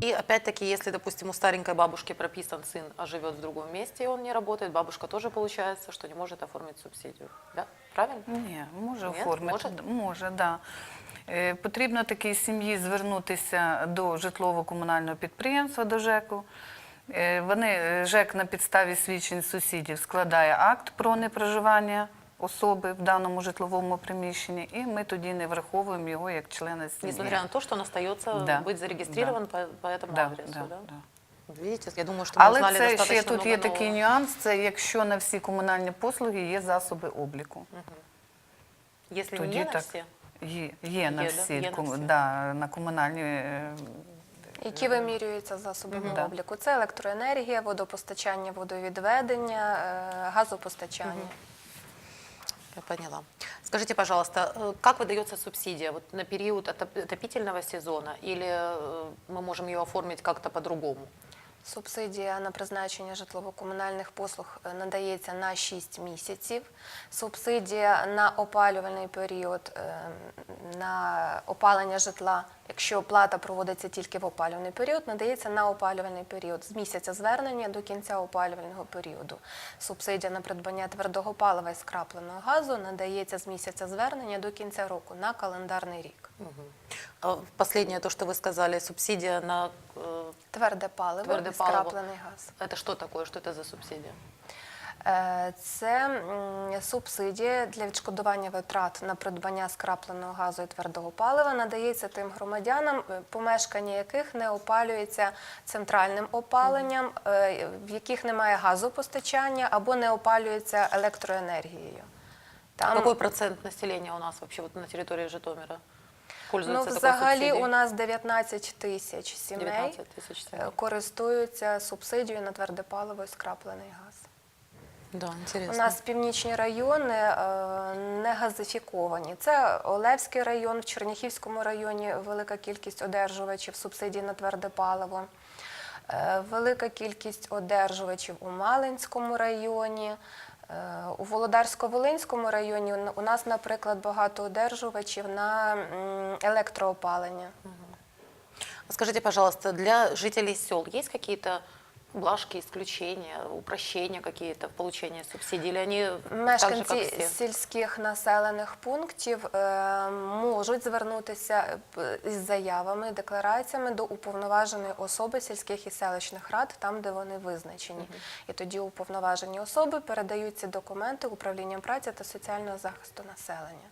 И опять-таки, если, допустим, у старенькой бабушки прописан сын, а живет в другом месте, и он не работает, бабушка тоже получается, что не может оформить субсидию. Да? Правильно? Ні, може Ні? оформити. Може? Може, да. Е, Потрібно такій сім'ї звернутися до житлово-комунального підприємства, до ЖЕКу. Е, Вони, е, ЖЕК на підставі свідчень сусідів складає акт про непроживання особи в даному житловому приміщенні, і ми тоді не враховуємо його як члена сім'ї. Несмотря на то, что он остается Да. быть зарегистрирован по, по этому Да, адресу. да, да? да. Видите, я думаю, что мы Але узнали це ще достаточно тут є много такий нового. нюанс, це якщо на всі комунальні послуги є засоби обліку. Если Тоді не на так. все, Є, є на Є, да? всі, Є на ком- всі. Да, на комунальні е, Які вимірюються засобами Да. обліку? Це електроенергія, водопостачання, водовідведення, е, газопостачання. я поняла. Скажите, пожалуйста, э, как выдается субсидия вот на период отоп- отопительного сезона или э, мы можем ее оформить как-то по-другому? Субсидія на призначення житлово-комунальних послуг е, надається на 6 місяців. Субсидія на опалювальний період е, на опалення житла, якщо оплата проводиться тільки в опалювальний період, надається на опалювальний період з місяця звернення до кінця опалювального періоду. Субсидія на придбання твердого палива і скрапленого газу надається з місяця звернення до кінця року на календарний рік. А Последнее, то, что вы сказали, субсидия на... э, Тверде паливо Тверде і паливо. скраплений газ. Это что такое? Что это за субсидия? Е, Це м, субсидія для відшкодування витрат на придбання скрапленого газу і твердого палива надається тим громадянам, е, помешкання яких не опалюється центральним опаленням, е, в яких немає газопостачання або не опалюється електроенергією. Там, Какой процент населения у нас вообще вот на территории Житомира Ну, взагалі у нас 19 тисяч сімей 19 тысяч е, користуються субсидією на тверде паливо і скраплений газ. Да. У нас північні райони е, не газифіковані. Це Олевський район, в Черніхівському районі велика кількість одержувачів субсидій на тверде паливо, е, велика кількість одержувачів у Малинському районі. Е, У Володарсько-Волинському районі у нас, наприклад, багато одержувачів на електроопалення. Скажіть, Скажите, пожалуйста, для жителей сел есть какие-то блажки, исключения, упрощения какие-то в получении субсидий? Или они так же, Мешканці как все? сільських населених пунктів е, можуть звернутися е, із заявами, деклараціями до уповноваженої особи сільських і селищних рад, там де вони визначені. І тоді уповноважені особи передають ці документи управлінням праці та соціального захисту населення.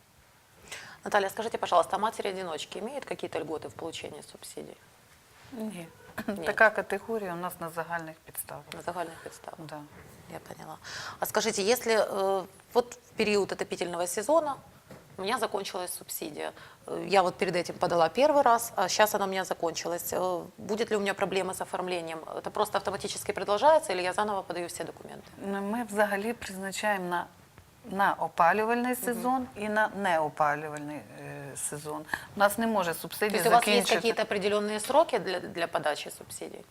Наталья, скажите, пожалуйста, а матери-одиночки имеют какие-то льготы в получении субсидий ні. Ні. Така категорія у нас на загальних підставах. на загальных подставах? Да. Я поняла. А скажите, если э, вот в период отопительного сезона у меня закончилась субсидия, э, я вот перед этим подала первый раз, а сейчас она у меня закончилась, э, будет ли у меня проблема с оформлением? Это просто автоматически продолжается или я заново подаю все документы? Ну, Ми взагалі призначаємо на, на опалювальний сезон і на неопалювальний е, сезон. У нас не може То субсидія есть у вас есть закінчити. какие-то определенные сроки для, для подачи субсидий?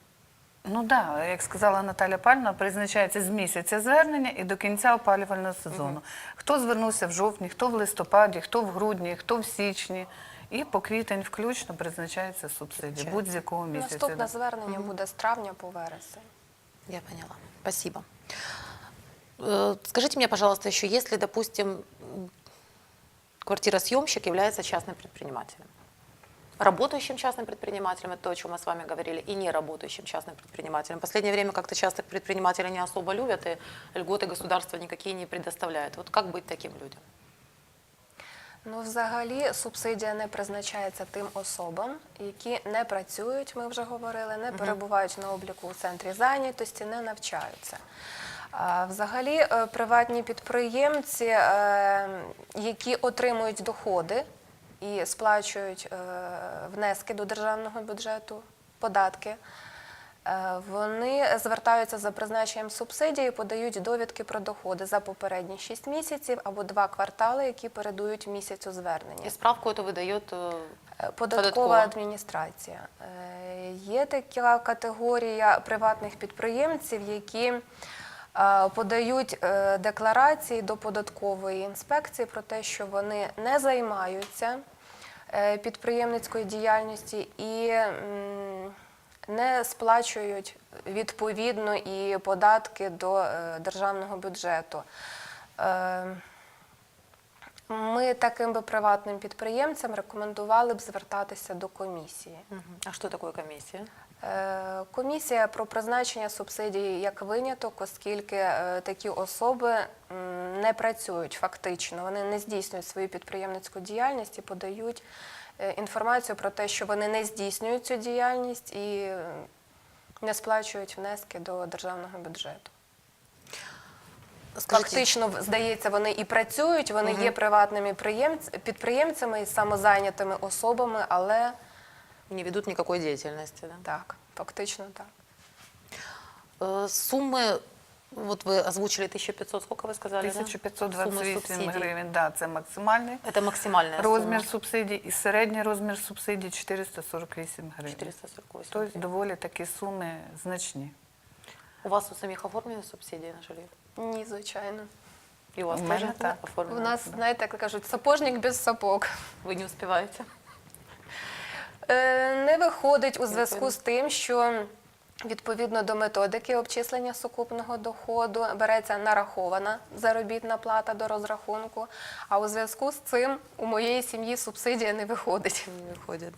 Ну так, да, як сказала Наталя Пальна, призначається з місяця звернення і до кінця опалювального сезону. Хто звернувся в жовтні, хто в листопаді, хто в грудні, хто в січні. І по квітень включно призначається субсидія будь-з-якого місяця. Наступне да. звернення буде з травня по вересень. Я поняла. Спасибо. Э, Скажите мне, пожалуйста, еще, если, допустим, квартиросъемщик является частным предпринимателем, работающим частным предпринимателем, это то, о чем мы с вами говорили, и не работающим частным предпринимателем. В последнее время как-то часто предприниматели не особо любят, и льготы государства никакие не предоставляет. Вот как быть таким людям? Ну, взагалі, субсидія не призначається тим особам, які не працюють, ми вже говорили, не перебувають на обліку у центрі зайнятості, не навчаються. А Взагалі, е, приватні підприємці, е, які отримують доходи і сплачують е, внески до державного бюджету, податки, Е, Вони звертаються за призначенням субсидії, подають довідки про доходи за попередні 6 місяців або два квартали, які передують місяцю звернення. И справку это выдает э, Е, Податкова Податкова. адміністрація. Е, Є така категорія приватних підприємців, які е, подають е, декларації до податкової інспекції про те, що вони не займаються е, підприємницькою діяльністю і не сплачують відповідно і податки до е, державного бюджету. Е, Ми таким би приватним підприємцям рекомендували б звертатися до комісії. А что такое комиссия? Е, Комісія про призначення субсидій як виняток, оскільки е, такі особи не працюють фактично, вони не здійснюють свою підприємницьку діяльність і подають е, інформацію про те, що вони не здійснюють цю діяльність і не сплачують внески до державного бюджету. Скажите, Фактично, здається, вони і працюють, вони є приватними підприємцями і самозайнятими особами, але не ведут никакой деятельности, да? так, фактично так. Э, Суммы, вот вы озвучили 1500, сколько вы сказали? да? Суммы 1528 субсидий. гривень, да, це максимальний Это максимальная розмір сумма. субсидій і середній розмір субсидій 448 гривень. 448. Тобто гривен. доволі такі суми значні. У вас у самих оформлены субсидии на жилье? Ні, звичайно. И у вас У тоже меня так. оформлено? У нас, знаєте, як кажуть, сапожник без сапог. Вы не успеваете? Е, Не виходить у зв'язку з тим, що відповідно до методики обчислення сукупного доходу береться нарахована заробітна плата до розрахунку. А у зв'язку з цим у моєї сім'ї субсидія не виходить. Не выходит.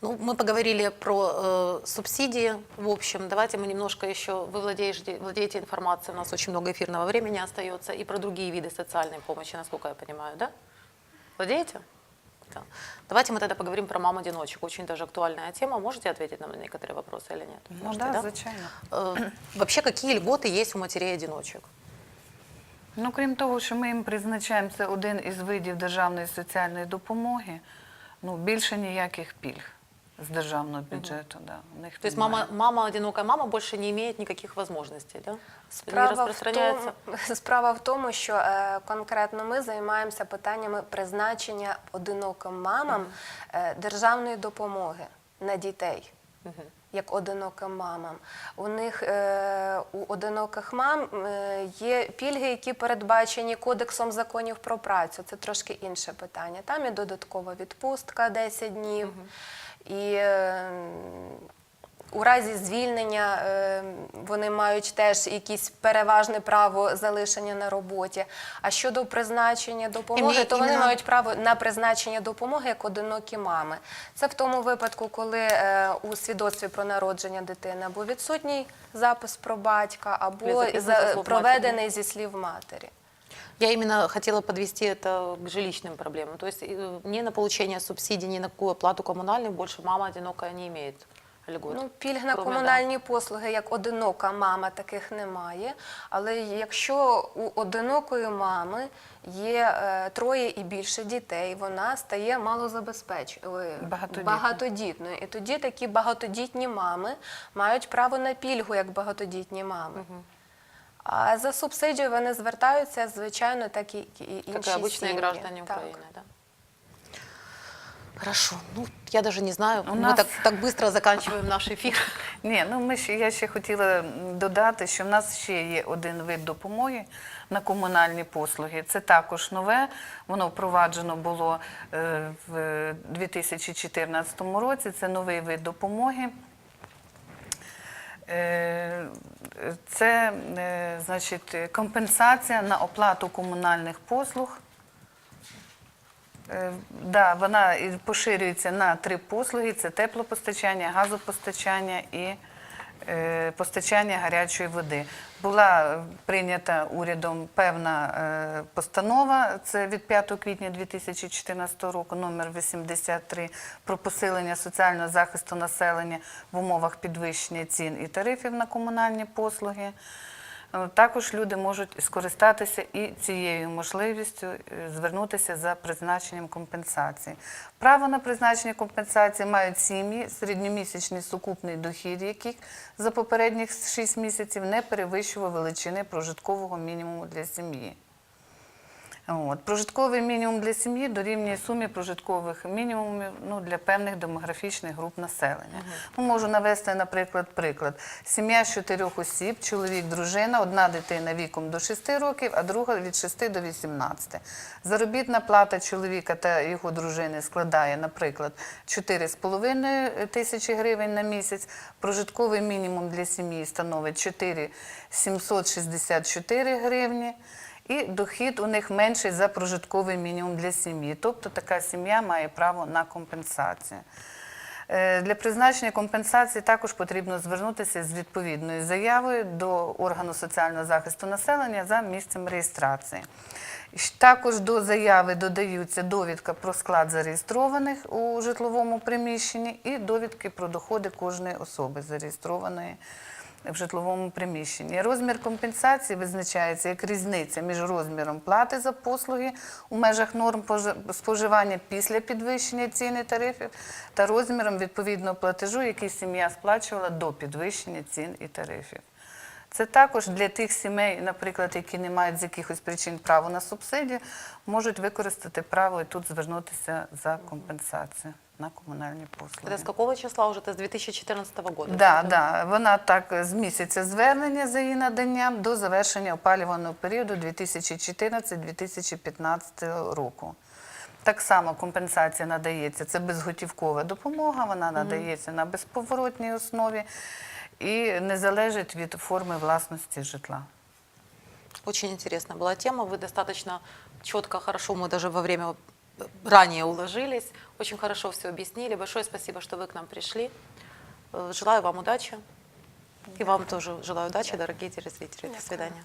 Ну, мы поговорили про э, субсидии. В общем, давайте мы немножко еще... Вы владеешь, владеете информацией, у нас очень много эфирного времени остается, и про другие виды социальной помощи, насколько я понимаю, да? Владеете? Да. Давайте мы тогда поговорим про мам-одиночек. Очень даже актуальная тема. Можете ответить нам на некоторые вопросы или нет? Ну Можете, да, да? звичайно. Э, Вообще, какие льготы есть у матерей-одиночек? Ну, крім того, що ми їм призначаємо це один із видів державної соціальної допомоги, ну більше ніяких пільг з державного бюджету. Да, у них То есть мама, мама, одинокая мама больше не имеет никаких возможностей, да? не Справа в, тому, справа в тому, що е, конкретно ми займаємося питаннями призначення одиноким мамам е, державної допомоги на дітей. Як одиноким мамам. У них е, у одиноких мам е, є пільги, які передбачені Кодексом законів про працю. Це трошки інше питання. Там і додаткова відпустка 10 днів. І е, у разі звільнення е, вони мають теж якісь переважне право залишення на роботі. А щодо призначення допомоги, то вони мають право на призначення допомоги як одинокі мами. Це в тому випадку, коли е, у свідоцтві про народження дитини або відсутній запис про батька, або проведений зі слів матері. Я именно хотела подвести это к жилищным проблемам. То есть э, ни на получение субсидий, ни на какую оплату коммунальных больше мама одинокая не имеет льгот. Ну, пільг на Кроме, комунальні послуги, як одинока мама, таких немає. Але якщо у одинокої мами є е, троє і більше дітей, вона стає малозабезпеченою, Багатодітною. багатодітною. І тоді такі багатодітні мами мають право на пільгу як багатодітні мами. А за субсидію вони звертаються, звичайно, так і, і інші Как и обычные сім'ї. граждане Так. Украины, да? Хорошо. Ну, я даже не знаю. У Мы нас- так, так быстро заканчиваем наш эфир. Ні, ну ми ще я ще хотіла м, додати, що в нас ще є один вид допомоги на комунальні послуги. Це також нове. Воно впроваджено було е, в 2014 році. Це новий вид допомоги. Е, це е, значить компенсація на оплату комунальних послуг. Е, Да, вона поширюється на три послуги: це теплопостачання, газопостачання і постачання гарячої води. Була е, прийнята урядом певна е, постанова, це від 5 квітня 2014 року, номер 83, про посилення соціального захисту населення в умовах підвищення цін і тарифів на комунальні послуги. Е, Також люди можуть скористатися і цією можливістю е, звернутися за призначенням компенсації. Право на призначення компенсації мають сім'ї, середньомісячний сукупний дохід яких за попередніх 6 місяців не перевищував величини прожиткового мінімуму для сім'ї. От. Прожитковий мінімум для сім'ї дорівнює сумі прожиткових мінімумів ну, для певних демографічних груп населення. Ну, можу навести, наприклад, приклад. Сім'я з чотирьох осіб, чоловік, дружина, одна дитина віком до 6 років, а друга від 6 до 18. Заробітна плата чоловіка та його дружини складає, наприклад, 4,5 тисячі гривень на місяць. Прожитковий мінімум для сім'ї становить 4 764 гривні. І дохід у них менший за прожитковий мінімум для сім'ї. Тобто така сім'я має право на компенсацію. Е, Для призначення компенсації також потрібно звернутися з відповідною заявою до органу соціального захисту населення за місцем реєстрації. Також до заяви додаються довідка про склад зареєстрованих у житловому приміщенні і довідки про доходи кожної особи зареєстрованої в житловому приміщенні. Розмір компенсації визначається як різниця між розміром плати за послуги у межах норм пожи- споживання після підвищення цін і тарифів та розміром відповідного платежу, який сім'я сплачувала до підвищення цін і тарифів. Це також для тих сімей, наприклад, які не мають з якихось причин право на субсидію, можуть використати право і тут звернутися за компенсацію на комунальні послуги. Это с какого числа уже? Это с 2014 года? Да, да, вона так з місяця звернення за її наданням до завершення опалювального періоду 2014-2015 року. Так само компенсація надається. Це безготівкова допомога, вона надається на безповоротній основі і не залежить від форми власності житла. Очень интересная была тема. Вы достаточно четко, хорошо, мы даже во время э, ранее уложились. Очень хорошо все объяснили. Большое спасибо, что вы к нам пришли. Э, Желаю вам удачи. И вам тоже желаю удачи, дорогие телезрители. До Дякую. свидания.